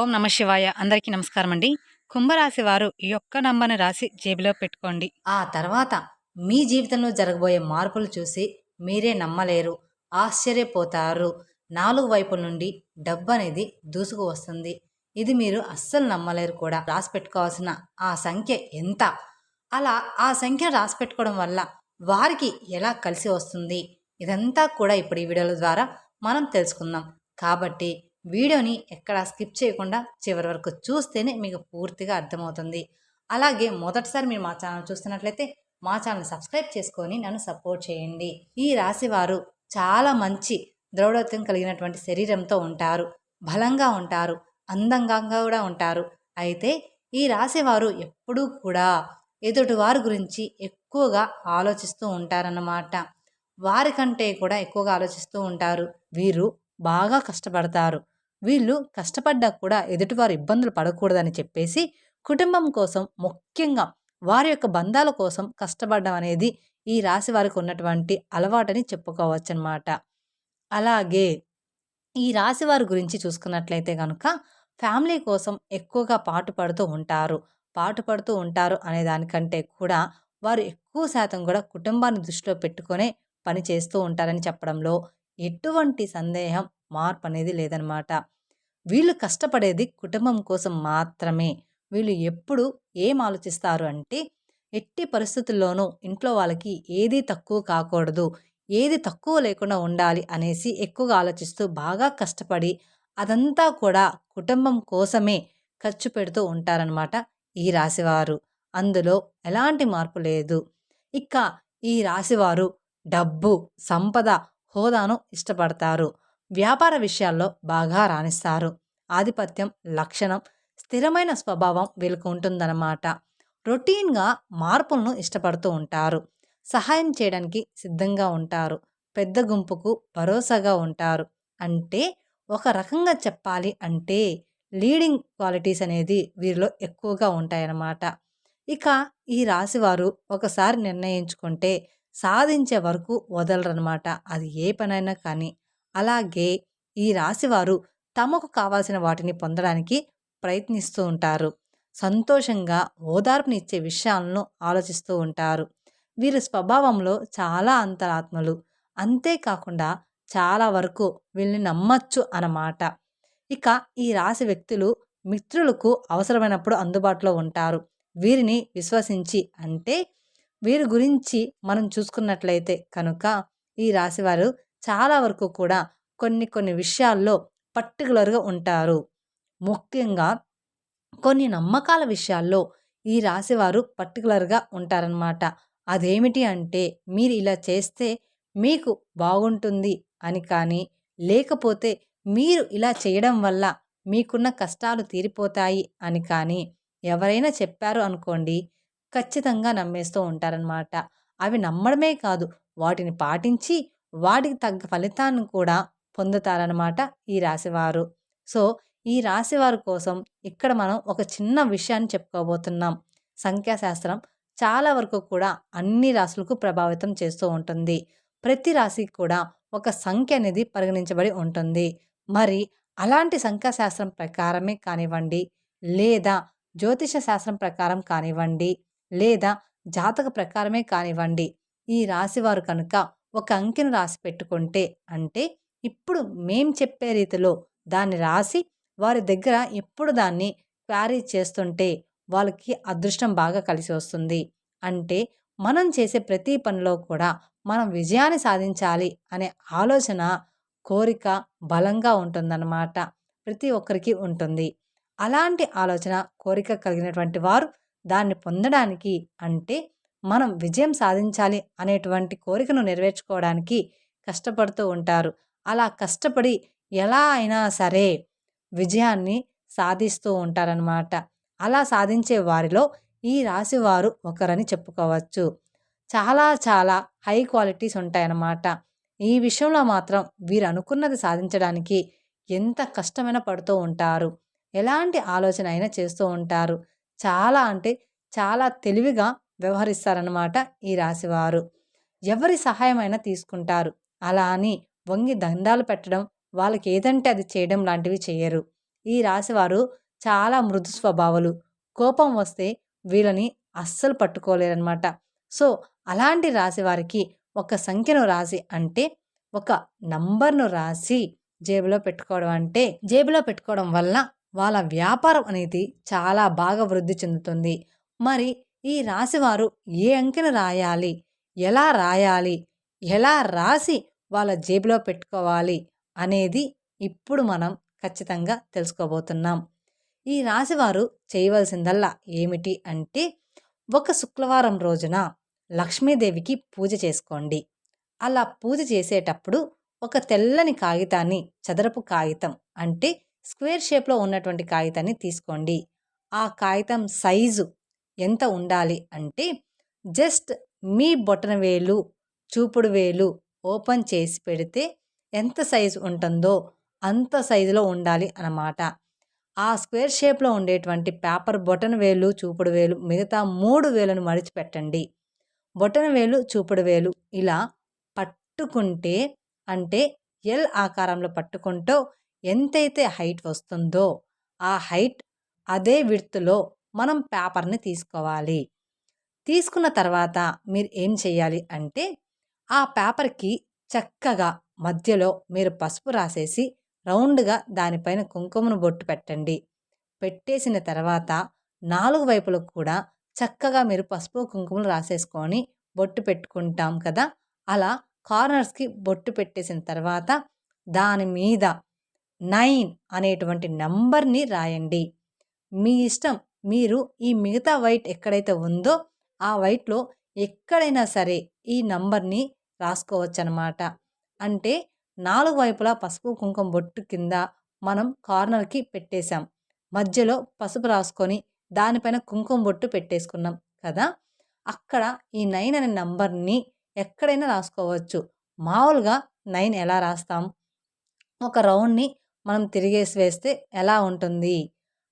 ఓం నమ శివాయ. అందరికీ నమస్కారం అండి కుంభరాశి వారు ఈ యొక్క నంబర్ని రాసి జేబులో పెట్టుకోండి. ఆ తర్వాత మీ జీవితంలో జరగబోయే మార్పులు చూసి మీరే నమ్మలేరు ఆశ్చర్యపోతారు. నాలుగు వైపుల నుండి డబ్బు అనేది దూసుకు వస్తుంది. ఇది మీరు అస్సలు నమ్మలేరు కూడా. రాసి పెట్టుకోవాల్సిన ఆ సంఖ్య ఎంత? అలా ఆ సంఖ్య రాసి పెట్టుకోవడం వల్ల వారికి ఎలా కలిసి వస్తుంది? ఇదంతా కూడా ఇప్పుడు ఈ వీడియోల ద్వారా మనం తెలుసుకుందాం. కాబట్టి వీడియోని ఎక్కడ స్కిప్ చేయకుండా చివరి వరకు చూస్తేనే మీకు పూర్తిగా అర్థమవుతుంది. అలాగే మొదటిసారి మీరు మా ఛానల్ చూస్తున్నట్లయితే మా ఛానల్ సబ్స్క్రైబ్ చేసుకొని నన్ను సపోర్ట్ చేయండి. ఈ రాశివారు చాలా మంచి ద్రౌఢత్వం కలిగినటువంటి శరీరంతో ఉంటారు. బలంగా ఉంటారు. అందంగా కూడా ఉంటారు. అయితే ఈ రాశివారు ఎప్పుడూ కూడా ఎదుటి వారి గురించి ఎక్కువగా ఆలోచిస్తూ ఉంటారన్నమాట. వారికంటే కూడా ఎక్కువగా ఆలోచిస్తూ ఉంటారు. వీరు బాగా కష్టపడతారు. వీళ్ళు కష్టపడ్డా కూడా ఎదుటివారు ఇబ్బందులు పడకూడదని చెప్పేసి కుటుంబం కోసం ముఖ్యంగా వారి యొక్క బంధాల కోసం కష్టపడడం అనేది ఈ రాశి వారికి ఉన్నటువంటి అలవాటని చెప్పుకోవచ్చు అనమాట అలాగే ఈ రాశి వారి గురించి చూసుకున్నట్లయితే కనుక ఫ్యామిలీ కోసం ఎక్కువగా పాటుపడుతూ ఉంటారు. పాటుపడుతూ ఉంటారు అనే దానికంటే కూడా వారు ఎక్కువ శాతం కూడా కుటుంబాన్ని దృష్టిలో పెట్టుకునే పని చేస్తూ ఉంటారని చెప్పడంలో ఎటువంటి సందేహం మార్పు అనేది లేదనమాట వీళ్ళు కష్టపడేది కుటుంబం కోసం మాత్రమే. వీళ్ళు ఎప్పుడు ఏం ఆలోచిస్తారు అంటే ఎట్టి పరిస్థితుల్లోనూ ఇంట్లో వాళ్ళకి ఏది తక్కువ కాకూడదు ఏది తక్కువ లేకుండా ఉండాలి అనేసి ఎక్కువగా ఆలోచిస్తూ బాగా కష్టపడి అదంతా కూడా కుటుంబం కోసమే ఖర్చు పెడుతూ ఉంటారనమాట ఈ రాశివారు. అందులో ఎలాంటి మార్పు లేదు. ఇక ఈ రాశివారు డబ్బు సంపద హోదాను ఇష్టపడతారు. వ్యాపార విషయాల్లో బాగా రాణిస్తారు. ఆధిపత్యం లక్షణం స్థిరమైన స్వభావం వీళ్ళకు ఉంటుందన్నమాట. రొటీన్గా మార్పులను ఇష్టపడుతూ ఉంటారు. సహాయం చేయడానికి సిద్ధంగా ఉంటారు. పెద్ద గుంపుకు భరోసాగా ఉంటారు. అంటే ఒక రకంగా చెప్పాలి అంటే లీడింగ్ క్వాలిటీస్ అనేది వీరిలో ఎక్కువగా ఉంటాయన్నమాట. ఇక ఈ రాశివారు ఒకసారి నిర్ణయించుకుంటే సాధించే వరకు వదలరనమాట అది ఏ పనైనా కానీ. అలాగే ఈ రాశివారు తమకు కావాల్సిన వాటిని పొందడానికి ప్రయత్నిస్తూ ఉంటారు. సంతోషంగా ఓదార్పునిచ్చే విషయాలను ఆలోచిస్తూ ఉంటారు. వీరి స్వభావంలో చాలా అంతరాత్మలు. అంతేకాకుండా చాలా వరకు వీళ్ళని నమ్మచ్చు అన్నమాట. ఇక ఈ రాశి వ్యక్తులు మిత్రులకు అవసరమైనప్పుడు అందుబాటులో ఉంటారు. వీరిని విశ్వసించి అంటే వీరి గురించి మనం చూసుకున్నట్లయితే కనుక ఈ రాశివారు చాలా వరకు కూడా కొన్ని కొన్ని విషయాల్లో పర్టికులర్గా ఉంటారు. ముఖ్యంగా కొన్ని నమ్మకాల విషయాల్లో ఈ రాశివారు పర్టికులర్గా ఉంటారనమాట అదేమిటి అంటే మీరు ఇలా చేస్తే మీకు బాగుంటుంది అని కానీ లేకపోతే మీరు ఇలా చేయడం వల్ల మీకున్న కష్టాలు తీరిపోతాయి అని కానీ ఎవరైనా చెప్పారు అనుకోండి ఖచ్చితంగా నమ్మేస్తూ ఉంటారనమాట అవి నమ్మడమే కాదు వాటిని పాటించి వాటికి తగ్గ ఫలితాన్ని కూడా పొందుతారనమాట ఈ రాశివారు. సో ఈ రాశివారి కోసం ఇక్కడ మనం ఒక చిన్న విషయాన్ని చెప్పుకోబోతున్నాం. సంఖ్యాశాస్త్రం చాలా వరకు కూడా అన్ని రాశులకు ప్రభావితం చేస్తూ ఉంటుంది. ప్రతి రాశికి కూడా ఒక సంఖ్య అనేది పరిగణించబడి ఉంటుంది. మరి అలాంటి సంఖ్యాశాస్త్రం ప్రకారమే కానివ్వండి లేదా జ్యోతిష శాస్త్రం ప్రకారం కానివ్వండి లేదా జాతక ప్రకారమే కానివ్వండి ఈ రాశివారు కనుక ఒక అంకెను రాసి పెట్టుకుంటే అంటే ఇప్పుడు మేం చెప్పే రీతిలో దాన్ని రాసి వారి దగ్గర ఎప్పుడు దాన్ని క్వారీ చేస్తుంటే వాళ్ళకి అదృష్టం బాగా కలిసి వస్తుంది. అంటే మనం చేసే ప్రతి పనిలో కూడా మనం విజయాన్ని సాధించాలి అనే ఆలోచన కోరిక బలంగా ఉంటుందన్నమాట. ప్రతి ఒక్కరికి ఉంటుంది. అలాంటి ఆలోచన కోరిక కలిగినటువంటి వారు దాన్ని పొందడానికి అంటే మనం విజయం సాధించాలి అనేటువంటి కోరికను నెరవేర్చుకోవడానికి కష్టపడుతూ ఉంటారు. అలా కష్టపడి ఎలా అయినా సరే విజయాన్ని సాధిస్తూ ఉంటారనమాట అలా సాధించే వారిలో ఈ రాశి వారు ఒకరని చెప్పుకోవచ్చు. చాలా చాలా హై క్వాలిటీస్ ఉంటాయన్నమాట. ఈ విషయంలో మాత్రం వీరు అనుకున్నది సాధించడానికి ఎంత కష్టమైన పడుతూ ఉంటారు. ఎలాంటి ఆలోచన అయినా చేస్తూ ఉంటారు. చాలా అంటే చాలా తెలివిగా వ్యవహరిస్తారన్నమాట ఈ రాశివారు. ఎవరి సహాయమైనా తీసుకుంటారు. అలా అని వంగి దండాలు పెట్టడం వాళ్ళకి ఏదంటే అది చేయడం లాంటివి చేయరు. ఈ రాశివారు చాలా మృదు స్వభావాలు. కోపం వస్తే వీళ్ళని అస్సలు పట్టుకోలేరన్నమాట. సో అలాంటి రాశి వారికి ఒక సంఖ్యను రాసి అంటే ఒక నంబర్ను రాసి జేబులో పెట్టుకోవడం అంటే జేబులో పెట్టుకోవడం వల్ల వాళ్ళ వ్యాపారం అనేది చాలా బాగా వృద్ధి చెందుతుంది. మరి ఈ రాశివారు ఏ అంకెను రాయాలి? ఎలా రాయాలి? ఎలా రాసి వాళ్ళ జేబులో పెట్టుకోవాలి? అనేది ఇప్పుడు మనం ఖచ్చితంగా తెలుసుకోబోతున్నాం. ఈ రాశివారు చేయవలసిందల్లా ఏమిటి అంటే ఒక శుక్రవారం రోజున లక్ష్మీదేవికి పూజ చేసుకోండి. అలా పూజ చేసేటప్పుడు ఒక తెల్లని కాగితాన్ని చదరపు కాగితం అంటే స్క్వేర్ షేప్లో ఉన్నటువంటి కాగితాన్ని తీసుకోండి. ఆ కాగితం సైజు ఎంత ఉండాలి అంటే జస్ట్ మీ బొటన వేలు చూపుడు వేలు ఓపెన్ చేసి పెడితే ఎంత సైజు ఉంటుందో అంత సైజులో ఉండాలి అన్నమాట. ఆ స్క్వేర్ షేప్లో ఉండేటువంటి పేపర్ బొటన వేలు చూపుడు వేలు మిగతా మూడు వేలను మడిచిపెట్టండి. బొటన వేలు చూపుడు వేలు ఇలా పట్టుకుంటే అంటే ఎల్ ఆకారంలో పట్టుకుంటూ ఎంతైతే హైట్ వస్తుందో ఆ హైట్ అదే విడ్త్లో మనం పేపర్ని తీసుకోవాలి. తీసుకున్న తర్వాత మీరు ఏం చేయాలి అంటే ఆ పేపర్కి చక్కగా మధ్యలో మీరు పసుపు రాసేసి రౌండ్గా దానిపైన కుంకుమను బొట్టు పెట్టండి. పెట్టేసిన తర్వాత నాలుగు వైపులకు కూడా చక్కగా మీరు పసుపు కుంకుమలు రాసేసుకొని బొట్టు పెట్టుకుంటాం కదా! అలా కార్నర్స్కి బొట్టు పెట్టేసిన తర్వాత దాని మీద నైన్ అనేటువంటి నంబర్ని రాయండి. మీ ఇష్టం మీరు ఈ మిగతా వైట్ ఎక్కడైతే ఉందో ఆ వైట్లో ఎక్కడైనా సరే ఈ నంబర్ని రాసుకోవచ్చు అనమాట అంటే నాలుగు వైపులా పసుపు కుంకుమ బొట్టు కింద మనం కార్నర్కి పెట్టేశాం. మధ్యలో పసుపు రాసుకొని దానిపైన కుంకుమ బొట్టు పెట్టేసుకున్నాం కదా! అక్కడ ఈ నైన్ అనే నంబర్ని ఎక్కడైనా రాసుకోవచ్చు. మామూలుగా నైన్ ఎలా రాస్తాం? ఒక రౌండ్ని మనం తిరిగేసి వేస్తే ఎలా ఉంటుంది?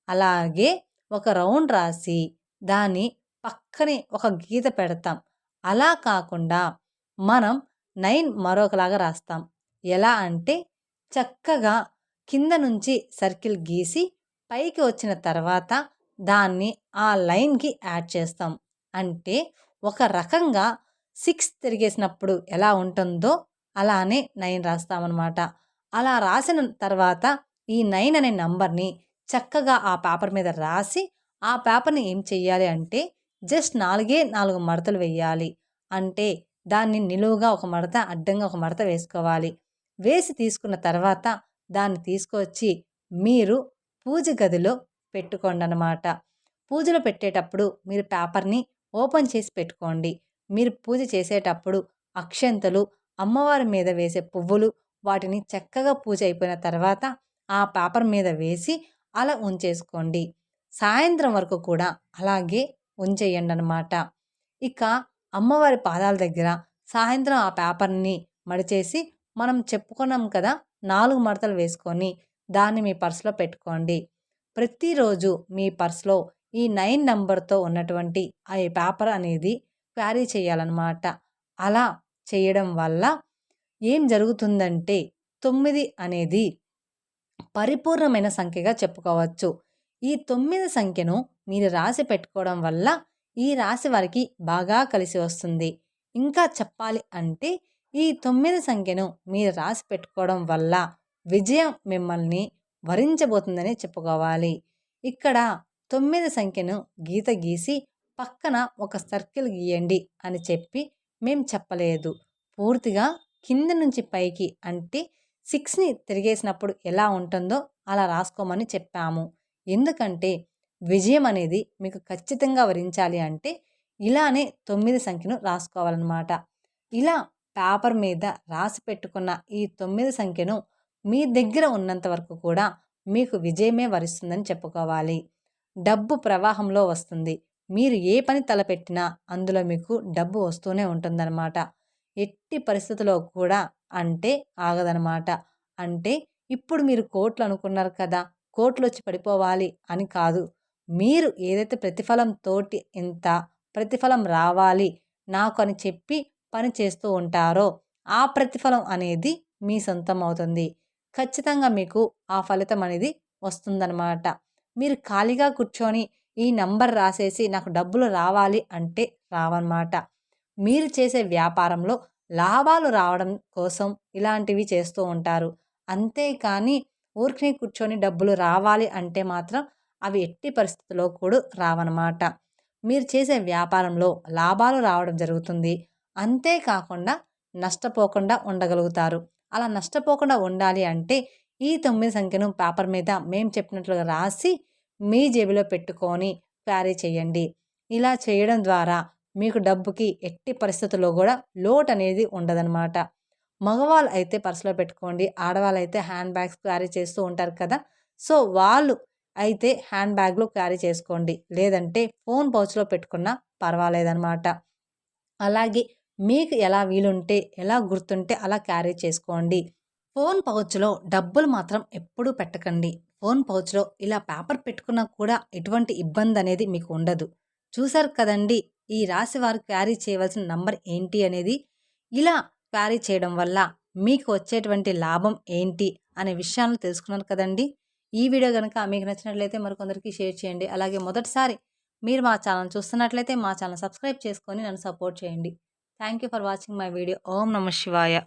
అలాగే ఒక రౌండ్ రాసి దాని పక్కనే ఒక గీత పెడతాం. అలా కాకుండా మనం నైన్ మరొకలాగా రాస్తాం. ఎలా అంటే చక్కగా కింద నుంచి సర్కిల్ గీసి పైకి వచ్చిన తర్వాత దాన్ని ఆ లైన్కి యాడ్ చేస్తాం. అంటే ఒక రకంగా సిక్స్ తిరిగేసినప్పుడు ఎలా ఉంటుందో అలానే నైన్ రాస్తామన్నమాట. అలా రాసిన తర్వాత ఈ నైన్ అనే నంబర్ని చక్కగా ఆ పేపర్ మీద రాసి ఆ పేపర్ని ఏం చెయ్యాలి అంటే జస్ట్ నాలుగే నాలుగు మడతలు వేయాలి. అంటే దాన్ని నిలువుగా ఒక మడత అడ్డంగా ఒక మడత వేసుకోవాలి. వేసి తీసుకున్న తర్వాత దాన్ని తీసుకొచ్చి మీరు పూజ గదిలో పెట్టుకోండి అన్నమాట పూజలో పెట్టేటప్పుడు మీరు పేపర్ని ఓపెన్ చేసి పెట్టుకోండి. మీరు పూజ చేసేటప్పుడు అక్షంతలు అమ్మవారి మీద వేసే పువ్వులు వాటిని చక్కగా పూజ అయిపోయిన తర్వాత ఆ పేపర్ మీద వేసి అలా ఉంచేసుకోండి. సాయంత్రం వరకు కూడా అలాగే ఉంచేయండి అనమాట ఇక అమ్మవారి పాదాల దగ్గర సాయంత్రం ఆ పేపర్ని మడిచేసి మనం చెప్పుకున్నాం కదా నాలుగు మడతలు వేసుకొని దాన్ని మీ పర్సులో పెట్టుకోండి. ప్రతిరోజు మీ పర్సులో ఈ నైన్ నెంబర్తో ఉన్నటువంటి ఆ పేపర్ అనేది క్యారీ చేయాలన్నమాట. అలా చేయడం వల్ల ఏం జరుగుతుందంటే తొమ్మిది అనేది పరిపూర్ణమైన సంఖ్యగా చెప్పుకోవచ్చు. ఈ తొమ్మిది సంఖ్యను మీరు రాసి పెట్టుకోవడం వల్ల ఈ రాశి వారికి బాగా కలిసి వస్తుంది. ఇంకా చెప్పాలి అంటే ఈ తొమ్మిది సంఖ్యను మీరు రాసి పెట్టుకోవడం వల్ల విజయం మిమ్మల్ని వరించబోతుందని చెప్పుకోవాలి. ఇక్కడ తొమ్మిది సంఖ్యను గీత గీసి పక్కన ఒక సర్కిల్ గీయండి అని చెప్పి మేం చెప్పలేదు. పూర్తిగా కింద నుంచి పైకి అంటే సిక్స్ని తిరిగేసినప్పుడు ఎలా ఉంటుందో అలా రాసుకోమని చెప్పాము. ఎందుకంటే విజయం అనేది మీకు ఖచ్చితంగా వరించాలి అంటే ఇలానే తొమ్మిది సంఖ్యను రాసుకోవాలన్నమాట. ఇలా పేపర్ మీద రాసి పెట్టుకున్న ఈ తొమ్మిది సంఖ్యను మీ దగ్గర ఉన్నంత వరకు కూడా మీకు విజయమే వరిస్తుందని చెప్పుకోవాలి. డబ్బు ప్రవాహంలో వస్తుంది. మీరు ఏ పని తలపెట్టినా అందులో మీకు డబ్బు వస్తూనే ఉంటుందన్నమాట. ఎట్టి పరిస్థితుల్లో కూడా అంటే ఆగదనమాట. అంటే ఇప్పుడు మీరు కోట్లు అనుకున్నారు కదా కోట్లు వచ్చి పడిపోవాలి అని కాదు. మీరు ఏదైతే ప్రతిఫలం తోటి ఎంత ప్రతిఫలం రావాలి నాకు అని చెప్పి పని చేస్తూ ఉంటారో ఆ ప్రతిఫలం అనేది మీ సొంతం అవుతుంది ఖచ్చితంగా మీకు ఆ ఫలితం అనేది వస్తుందన్నమాట మీరు ఖాళీగా కూర్చొని ఈ నంబర్ రాసేసి నాకు డబ్బులు రావాలి అంటే రావన్నమాట మీరు చేసే వ్యాపారంలో లాభాలు రావడం కోసం ఇలాంటివి చేస్తూ ఉంటారు. అంతేకాని ఊరికి కూర్చొని డబ్బులు రావాలి అంటే మాత్రం అవి ఎట్టి పరిస్థితుల్లో కూడా రావన్నమాట. మీరు చేసే వ్యాపారంలో లాభాలు రావడం జరుగుతుంది. అంతేకాకుండా నష్టపోకుండా ఉండగలుగుతారు. అలా నష్టపోకుండా ఉండాలి అంటే ఈ తొమ్మిది సంఖ్యను పేపర్ మీద మేము చెప్పినట్లుగా రాసి మీ జేబులో పెట్టుకొని క్యారీ చేయండి. ఇలా చేయడం ద్వారా మీకు డబ్బుకి ఎట్టి పరిస్థితుల్లో కూడా లోటు అనేది ఉండదన్నమాట. మగవాళ్ళు అయితే పర్సులో పెట్టుకోండి ఆడవాళ్ళు అయితే హ్యాండ్ బ్యాగ్స్ క్యారీ చేస్తూ ఉంటారు కదా. సో వాళ్ళు అయితే హ్యాండ్ బ్యాగ్లో క్యారీ చేసుకోండి. లేదంటే ఫోన్ పౌచ్లో పెట్టుకున్నా పర్వాలేదన్నమాట. అలాగే మీకు ఎలా వీలుంటే ఎలా గుర్తుంటే అలా క్యారీ చేసుకోండి. ఫోన్ పౌచ్లో డబ్బులు మాత్రం ఎప్పుడూ పెట్టకండి. ఫోన్ పౌచ్లో ఇలా పేపర్ పెట్టుకున్నా కూడా ఎటువంటి ఇబ్బంది అనేది మీకు ఉండదు. చూసారు కదండి? ఈ రాశి వారు క్యారీ చేయవలసిన నంబర్ ఏంటి అనేది ఇలా క్యారీ చేయడం వల్ల మీకు వచ్చేటువంటి లాభం ఏంటి అనే విషయాలను తెలుసుకున్నారు కదండి. ఈ వీడియో కనుక మీకు నచ్చినట్లయితే మరికొందరికి షేర్ చేయండి. అలాగే మొదటిసారి మీరు మా ఛానల్ చూస్తున్నట్లయితే మా ఛానల్ సబ్స్క్రైబ్ చేసుకొని నన్ను సపోర్ట్ చేయండి. Thank you for watching my video. ఓం నమ శివాయ.